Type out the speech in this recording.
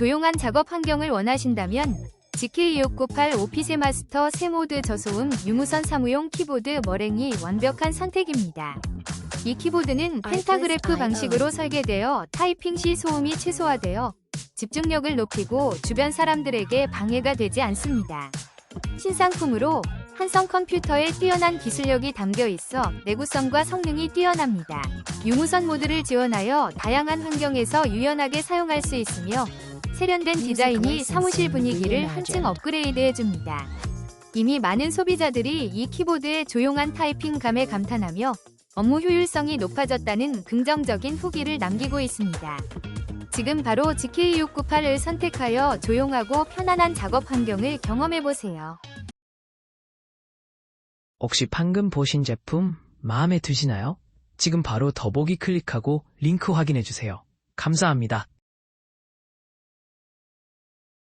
조용한 작업 환경을 원하신다면 GK2698 오피스 마스터 세모드 저소음 유무선 사무용 키보드 머랭이 완벽한 선택입니다. 이 키보드는 펜타그래프 방식으로 설계되어 타이핑 시 소음이 최소화되어 집중력을 높이고 주변 사람들에게 방해가 되지 않습니다. 신상품으로 한성 컴퓨터에 뛰어난 기술력이 담겨 있어 내구성과 성능이 뛰어납니다. 유무선 모드를 지원하여 다양한 환경에서 유연하게 사용할 수 있으며 세련된 디자인이 사무실 분위기를 한층 업그레이드해 줍니다. 이미 많은 소비자들이 이 키보드의 조용한 타이핑감에 감탄하며 업무 효율성이 높아졌다는 긍정적인 후기를 남기고 있습니다. 지금 바로 GK698을 선택하여 조용하고 편안한 작업 환경을 경험해 보세요. 혹시 방금 보신 제품 마음에 드시나요? 지금 바로 더보기 클릭하고 링크 확인해 주세요. 감사합니다.